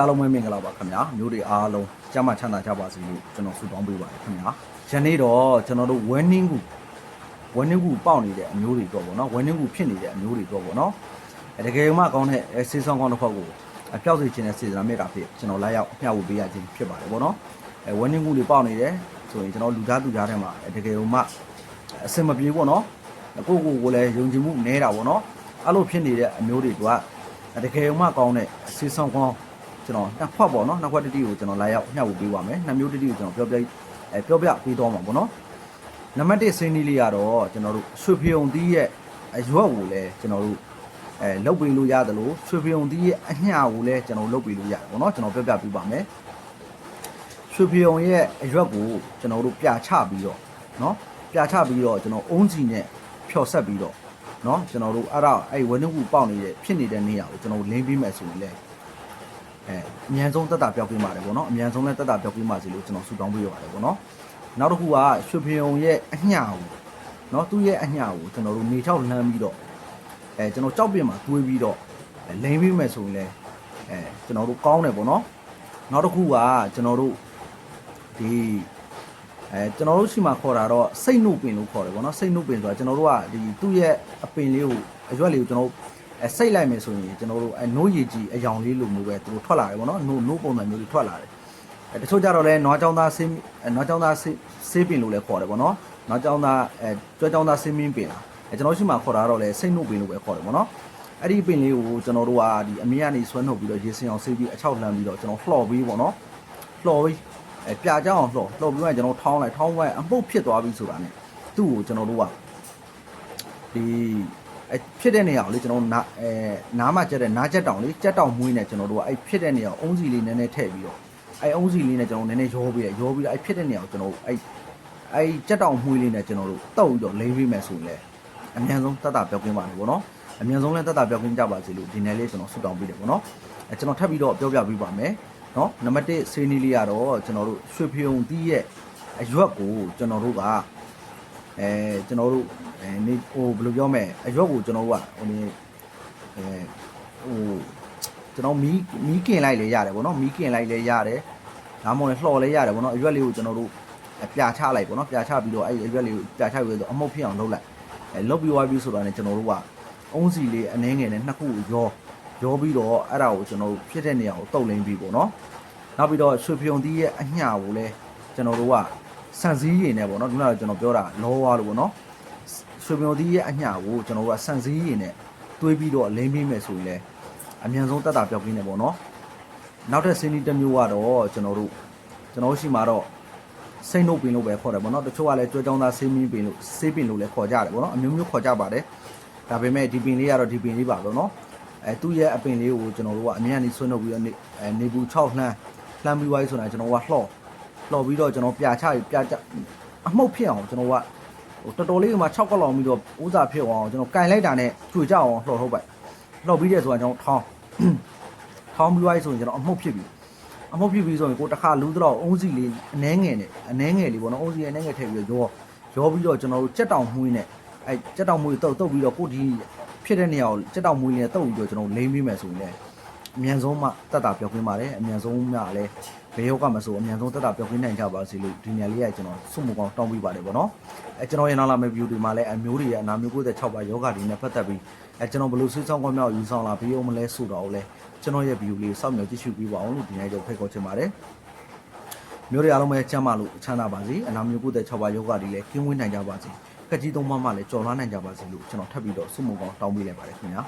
အားလုံးပဲမင်္ဂလာပါခင်ဗျာမျိုးတွေအားလုံးကျမ်းမာချမ်းသာကြပါစေလို့ကျွန်တော်ဆုတောင်းပေးပါတယ်ခင်ဗျာယနေ့တော့ကျွန်တော်တို့ winning ကူ winning ကူပေါက်နေတဲ့အမျိုးတွေတော့ဗောနော် winning ကူဖြစ်နေတဲ့အမျိုးတွေတော့ဗောနော်အဲတကယ်မှကောင်းတဲ့အဲဆေးဆောင်ကောင်းတစ်ခေါက်ကိုအပျောက်စေခြင်းနဲ့စေတနာမေတ္တာဖြစ်ကျွန်တော်လာရောက်အမျှဝေပေးရခြင်းဖြစ်ပါတယ်ဗောနော်အဲ winning ကူတွေပေါက်နေတယ်ဆိုရင်ကျွန်တော်လူသားသူသားထဲမှာအဲတကယ်မှအစင်မပြေဗောနော်ကိုယ့်ကိုယ်ကိုလည်းယုံကြည်မှုနည်းတာဗောနော်အဲ့လိုဖြစ်နေတဲ့အမျိုးတွေကတကယ်မှကောင်းတဲ့ဆေးဆောင်ကောင်း ကျွန်တော်နှစ်ခွက်ပေါ့နော်နှစ်ခွက်တတိကိုကျွန်တော်လာရောက်ညှောက်ပေးပါမယ်နှစ်မျိုးတတိကိုကျွန်တော်ပြောပြအဲပြောပြပေးတော့မှာပေါ့နော်နံပါတ်1စိနီးလေးကတော့ကျွန်တော်တို့ရွှေဖယုံသီးရဲ့အရွက်ကိုလည်းကျွန်တော်တို့အဲလုတ်ပေးလို့ရတယ်လို့ရွှေဖယုံသီးရဲ့အညှာကိုလည်းကျွန်တော်လုတ်ပေးလို့ရတယ်ပေါ့နော်ကျွန်တော်ပြောပြပေးပါမယ်ရွှေဖယုံရဲ့အရွက်ကိုကျွန်တော်တို့ပြချပြီးတော့နော်ပြချပြီးတော့ကျွန်တော်အုံးစီနဲ့ဖြော်ဆက်ပြီးတော့နော်ကျွန်တော်တို့အဲ့ဒါအဲ့ဝင်းနှုတ်ကူပေါက်နေတဲ့ဖြစ်နေတဲ့နေရာကိုကျွန်တော်လင်းပေးမယ်ဆိုရင်လည်း အဲအမြန်ဆုံးတက်တာပြောက်ပြပါတယ်ဗောနော်အမြန်ဆုံးလည်းတက်တာပြောက်ပြပါစီလို့ကျွန်တော်ဆုတောင်းပေးရတယ်ဗောနော်နောက်တစ်ခုကရွှေဖယုံရဲ့အညှာကိုနော်သူ့ရဲ့အညှာကိုကျွန်တော်တို့နေချောက်လှမ်းပြီးတော့အဲကျွန်တော်ကြောက်ပြမှာတွေးပြီးတော့အဲလိမ့်ပြီးမယ်ဆိုရင်လည်းအဲကျွန်တော်တို့ကောင်းတယ်ဗောနော်နောက်တစ်ခုကကျွန်တော်တို့ဒီအဲကျွန်တော်တို့ရှိမှခေါ်တာတော့စိတ်နှုတ်ပင်လို့ခေါ်တယ်ဗောနော်စိတ်နှုတ်ပင်ဆိုတာကျွန်တော်တို့ကဒီသူ့ရဲ့အပင်လေးကိုအရွက်လေးကိုကျွန်တော်တို့ အဲစိတ်လိုက်မယ်ဆိုရင်ကျွန်တော်တို့အဲနိုးရည်ကြီးအယောင်လေးလိုမျိုးပဲသူတို့ထွက်လာတယ်ဗောနော်နိုးနိုးပုံစံမျိုးတွေထွက်လာတယ်အဲတချို့ကြတော့လဲနွားချောင်းသားဆေးအဲနွားချောင်းသားဆေးဆေးပင်လို့လည်းခေါ်တယ်ဗောနော်နွားချောင်းသားအဲကြွချောင်းသားဆေးမင်းပင်လားအဲကျွန်တော်ရှိမှခေါ်တာတော့လဲစိတ်နှုတ်ပင်လို့ပဲခေါ်တယ်ဗောနော်အဲ့ဒီပင်လေးကိုကျွန်တော်တို့ကဒီအမေကနေဆွဲနှုတ်ပြီးတော့ရေစင်အောင်ဆေးပြီးအချောက်လှမ်းပြီးတော့ကျွန်တော်လှော်ပြီးဗောနော်လှော်ပြီးအဲပြကြအောင်လှော်လှော်ပြီးမှကျွန်တော်ထောင်းလိုက်ထောင်းလိုက်အပုတ်ဖြစ်သွားပြီဆိုတာ ਨੇ သူ့ကိုကျွန်တော်တို့ကဒီ အဖြစ်တဲ့နေရာကိုလေကျွန်တော်နားအဲနားမှာကျက်တဲ့နားချက်တောင်လေချက်တောင်မွေးနေကျွန်တော်တို့ကအဲ့ဖြစ်တဲ့နေရာကိုအုံးစီလေးနည်းနည်းထည့်ပြီးတော့အဲ့အုံးစီလေးနဲ့ကျွန်တော်နည်းနည်းရောပြီးရရောပြီးတော့အဲ့ဖြစ်တဲ့နေရာကိုကျွန်တော်အဲ့အဲ့ချက်တောင်မွေးလေးနဲ့ကျွန်တော်တို့တောက်ပြီးတော့လိမ့်ပြီးမယ်ဆိုရင်လေအမြန်ဆုံးတတ်တာပြောက်ကင်းပါလေဗောနော်အမြန်ဆုံးလဲတတ်တာပြောက်ကင်းကြပါစေလို့ဒီနယ်လေးကျွန်တော်ဆုတောင်းပေးတယ်ဗောနော်အဲကျွန်တော်ထပ်ပြီးတော့ပြောပြပေးပါမယ်နော်နံပါတ်1ဆေးနီးလေးကတော့ကျွန်တော်တို့ရွှေဖယုံတီးရဲ့အရွက်ကိုကျွန်တော်တို့က အဲကျွန်တော်တို့အဲနေဟိုဘယ်လိုပြောမလဲအရွက်ကိုကျွန်တော်တို့ကဟိုနေအဲဟိုကျွန်တော်မီးမီးကင်လိုက်လေရတယ်ဗောနော်မီးကင်လိုက်လေရတယ်ဒါမှမဟုတ်လည်းလှော်လေရတယ်ဗောနော်အရွက်လေးကိုကျွန်တော်တို့ပြာချလိုက်ဗောနော်ပြာချပြီးတော့အဲ့အရွက်လေးကိုပြာချပြီးတော့အမုတ်ဖြစ်အောင်လုပ်လိုက်အဲလုပ်ပြီးသွားပြီဆိုတာနဲ့ကျွန်တော်တို့ကအုံးစီလေးအနှဲငယ်နဲ့နှစ်ခုရောရောပြီးတော့အဲ့ဒါကိုကျွန်တော်တို့ဖြစ်တဲ့နေရာကိုတုတ်လိမ့်ပြီးဗောနော်နောက်ပြီးတော့ရွှေဖြုံသီးရဲ့အညှာကိုလည်းကျွန်တော်တို့က ဆန်စည်းရည်နဲ့ပေါ့နော်ဒီမှာကျွန်တော်ပြောတာလောဝါလို့ပေါ့နော်ရွှေပြော်သီးရဲ့အညှာကိုကျွန်တော်တို့ကဆန်စည်းရည်နဲ့တွေးပြီးတော့လိမ့်ပြီးမယ်ဆိုရင်လည်းအမြန်ဆုံးတက်တာပြောက်ပြီးနေပေါ့နော်နောက်ထပ်စင်းဒီတစ်မျိုးကတော့ကျွန်တော်တို့ကျွန်တော်တို့ရှိမှာတော့စိတ်နှုတ်ပင်လို့ပဲခေါ်တယ်ပေါ့နော်တချို့ကလည်းကြွေးကြောင်းသားဆေးမင်းပင်လို့ဆေးပင်လို့လည်းခေါ်ကြတယ်ပေါ့နော်အမျိုးမျိုးခေါ်ကြပါတယ်ဒါပေမဲ့ဒီပင်လေးကတော့ဒီပင်လေးပါတော့နော်အဲသူ့ရဲ့အပင်လေးကိုကျွန်တော်တို့ကအမြန်ကြီးဆွနှုတ်ပြီးတော့နေအဲနေဘူး6လှမ်းလှမ်းပြီးသွားပြီဆိုတာကျွန်တော်ကလှော့ လှော်ပြီးတော့ကျွန်တော်ပြာချပြီးပြာချအမှုတ်ဖြစ်အောင်ကျွန်တော်ကဟိုတော်တော်လေးကမှ6កောက်လောင်ပြီးတော့ဥစားဖြစ်အောင်ကျွန်တော်ကင်လိုက်တာနဲ့ကျွေကြအောင်လှော်ထုတ်ပိုက်လှော်ပြီးတဲ့ဆိုတာကျွန်တော်ထောင်းထောင်းပြီးသွားပြီဆိုရင်ကျွန်တော်အမှုတ်ဖြစ်ပြီအမှုတ်ဖြစ်ပြီဆိုရင်ကိုတစ်ခါလူးတော့အုံးစီလေးအနှဲငယ်နဲ့အနှဲငယ်လေးပေါ့နော်အုံးစီအနှဲငယ်ထည့်ပြီးတော့ရောရောပြီးတော့ကျွန်တော်တို့ကြက်တောင်မှုင်းနဲ့အဲကြက်တောင်မှုင်းတုတ်တုတ်ပြီးတော့ကိုဒီဖြစ်တဲ့နေရာကိုကြက်တောင်မှုင်းနဲ့တုတ်ပြီးတော့ကျွန်တော်လိမ့်ပြီးမယ်ဆိုရင်လည်း အမြန်ဆုံးမှတက်တာပြောင်းခွင့်ပါတယ်အမြန်ဆုံးမှလည်းဘယ်ရောက်ကမဆိုအမြန်ဆုံးတက်တာပြောင်းခွင့်နိုင်ကြပါစေလို့ဒီညလေးကကျွန်တော်စုမှုကောင်းတောင်းပေးပါတယ်ဗောနော်အဲကျွန်တော်ရဲ့နောက်လာမယ့် view တွေမှာလည်းအမျိုးတွေရဲ့အနာမျိုး96ပါယောဂတွေနဲ့ပတ်သက်ပြီးအဲကျွန်တော်ဘယ်လိုဆွေးဆောင်ခွင့်မြောက်ယူဆောင်လာပြီးအောင်မလဲဆိုတော့လဲကျွန်တော်ရဲ့ view လေးစောင့်မျှော်ကြည့်ရှုပေးပါအောင်လို့ဒီညလေးဖိတ်ခေါ်ချင်ပါတယ်မျိုးတွေအားလုံးပဲချမ်းသာလို့ချမ်းသာပါစေအနာမျိုး96ပါယောဂတွေလည်းကင်းဝေးနိုင်ကြပါစေကကြီးသုံးပါးမှလည်းကြော်လွှားနိုင်ကြပါစေလို့ကျွန်တော်ထပ်ပြီးတော့စုမှုကောင်းတောင်းပေးလိုက်ပါတယ်ခင်ဗျာ